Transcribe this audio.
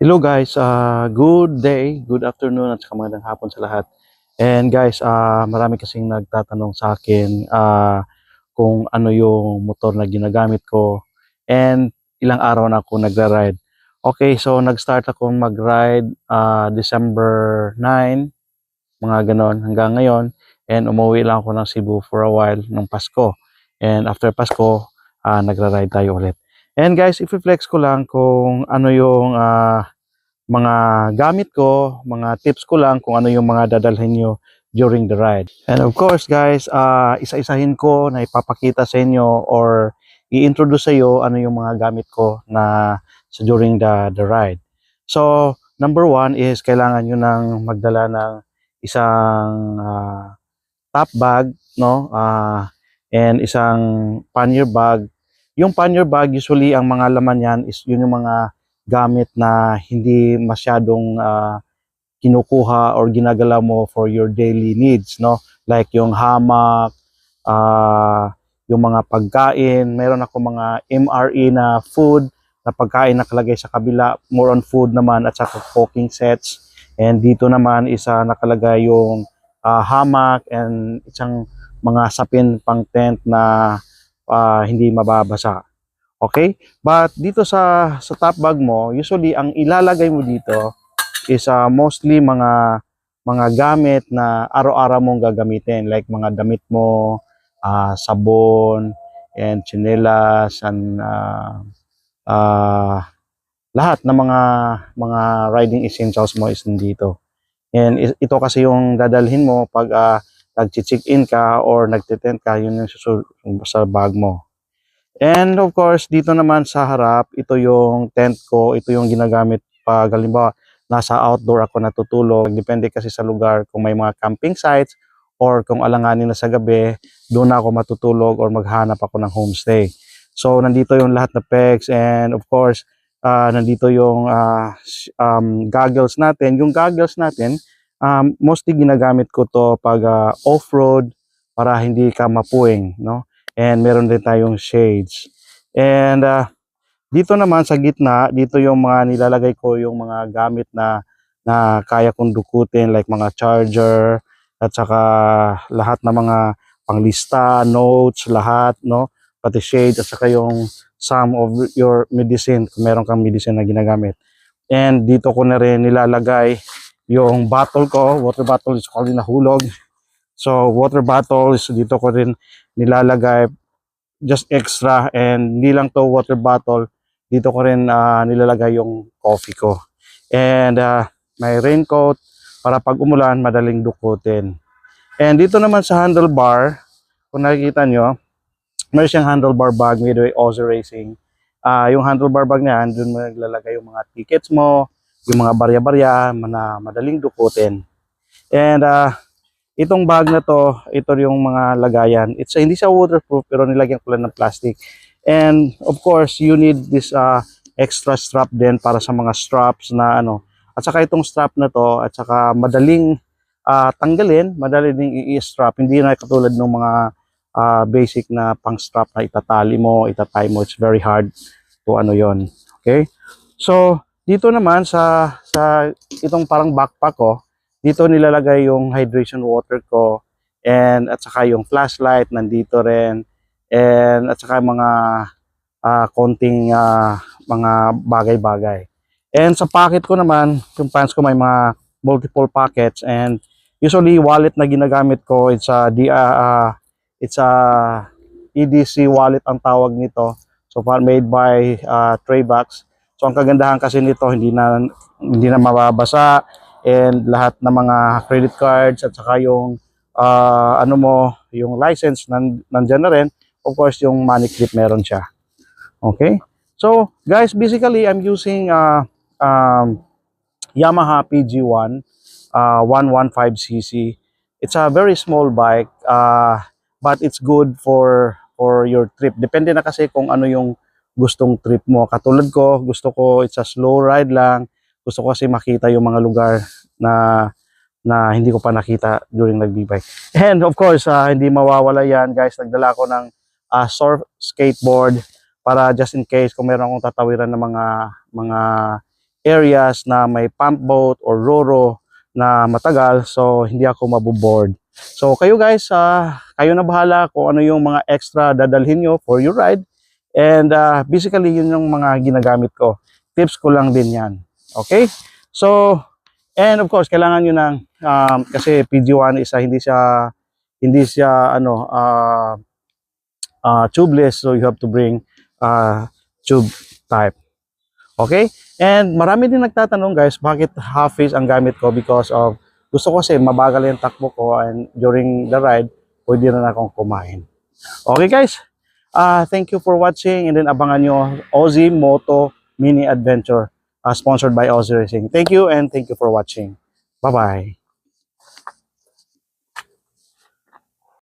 Hello guys, uh, good day, good afternoon at saka magandang hapon sa lahat. And guys, uh, marami kasing nagtatanong sa akin uh, kung ano yung motor na ginagamit ko and ilang araw na ako nagra-ride. Okay, so nag-start ako mag-ride uh, December 9, mga ganon hanggang ngayon and umuwi lang ako ng Cebu for a while ng Pasko. And after Pasko, uh, nagra-ride tayo ulit. And guys, i-flex ko lang kung ano yung ah, mga gamit ko, mga tips ko lang kung ano yung mga dadalhin nyo during the ride. And of course guys, ah, isa-isahin ko na ipapakita sa inyo or i-introduce sa iyo ano yung mga gamit ko na sa during the, the ride. So, number one is kailangan nyo nang magdala ng isang ah, top bag, no? Ah, and isang pannier bag yung pannier bag, usually ang mga laman yan is yun yung mga gamit na hindi masyadong ah, kinukuha or ginagala mo for your daily needs, no? Like yung hamak, ah, yung mga pagkain, meron ako mga MRE na food na pagkain nakalagay sa kabila, more on food naman at saka cooking sets. And dito naman isa nakalagay yung ah, hamak and isang mga sapin pang tent na ah, hindi mababasa. Okay? But dito sa sa top bag mo, usually ang ilalagay mo dito is ah, mostly mga mga gamit na araw-araw mong gagamitin like mga damit mo, ah, sabon, and chinelas and ah, ah, lahat ng mga mga riding essentials mo is nandito. And ito kasi yung dadalhin mo pag ah, nag-check-in ka or nagtitent ka, yun yung sa bag mo. And of course, dito naman sa harap, ito yung tent ko, ito yung ginagamit pag halimbawa nasa outdoor ako natutulog. Depende kasi sa lugar kung may mga camping sites or kung alanganin na sa gabi, doon ako matutulog or maghanap ako ng homestay. So, nandito yung lahat na pegs and of course, ah, nandito yung sh- um, goggles natin. Yung goggles natin, um, mostly ginagamit ko to pag ah, off-road para hindi ka mapuwing, no? And meron din tayong shades. And ah, dito naman sa gitna, dito yung mga nilalagay ko yung mga gamit na na kaya kong dukutin like mga charger at saka lahat ng mga panglista, notes, lahat, no? Pati shade at saka yung some of your medicine kung meron kang medicine na ginagamit. And dito ko na rin nilalagay yung bottle ko, water bottle is called nahulog. So water bottle is dito ko rin nilalagay just extra and hindi lang to water bottle dito ko rin ah, nilalagay yung coffee ko. And ah, may raincoat para pag umulan madaling dukutin. And dito naman sa handlebar, kung nakikita nyo, meron siyang handlebar bag Midway Aussie Racing. Ah, yung handlebar bag na yan, dun mo naglalagay yung mga tickets mo, yung mga barya-barya na madaling dukutin. And ah, itong bag na to, ito yung mga lagayan. It's hindi siya waterproof pero nilagyan ko lang ng plastic. And of course, you need this uh, extra strap din para sa mga straps na ano. At saka itong strap na to, at saka madaling ah, tanggalin, madaling ding i-strap. Hindi na katulad ng mga ah, basic na pang strap na itatali mo, itatay mo. It's very hard to ano yon Okay? So, dito naman sa sa itong parang backpack ko, dito nilalagay yung hydration water ko and at saka yung flashlight nandito rin and at saka mga ah, konting ah, mga bagay-bagay. And sa pocket ko naman, yung pants ko may mga multiple pockets and usually wallet na ginagamit ko it's a di ah, it's a EDC wallet ang tawag nito. So far made by uh, Traybox. So ang kagandahan kasi nito hindi na hindi na mababasa and lahat ng mga credit cards at saka yung ah, ano mo, yung license nan nandiyan na rin. Of course, yung money clip meron siya. Okay? So, guys, basically I'm using uh, um, Yamaha PG1 uh, 115cc. It's a very small bike uh, but it's good for for your trip. Depende na kasi kung ano yung gustong trip mo. Katulad ko, gusto ko it's a slow ride lang. Gusto ko kasi makita yung mga lugar na na hindi ko pa nakita during nagbibike. And of course, ah, hindi mawawala yan guys. Nagdala ko ng ah, surf skateboard para just in case kung meron akong tatawiran ng mga mga areas na may pump boat or roro na matagal so hindi ako maboboard. So kayo guys, ah, kayo na bahala kung ano yung mga extra dadalhin nyo for your ride. And ah, basically yun yung mga ginagamit ko. Tips ko lang din yan. Okay? So, and of course, kailangan nyo ng, um, kasi PG1 isa hindi siya, hindi siya, ano, ah, ah, tubeless. So you have to bring ah, tube type. Okay? And marami din nagtatanong guys, bakit half face ang gamit ko because of gusto ko kasi mabagal yung takbo ko and during the ride, pwede na akong kumain. Okay guys, uh, thank you for watching and then abangan nyo Ozzy Moto Mini Adventure uh, sponsored by Ozzy Racing. Thank you and thank you for watching. Bye-bye.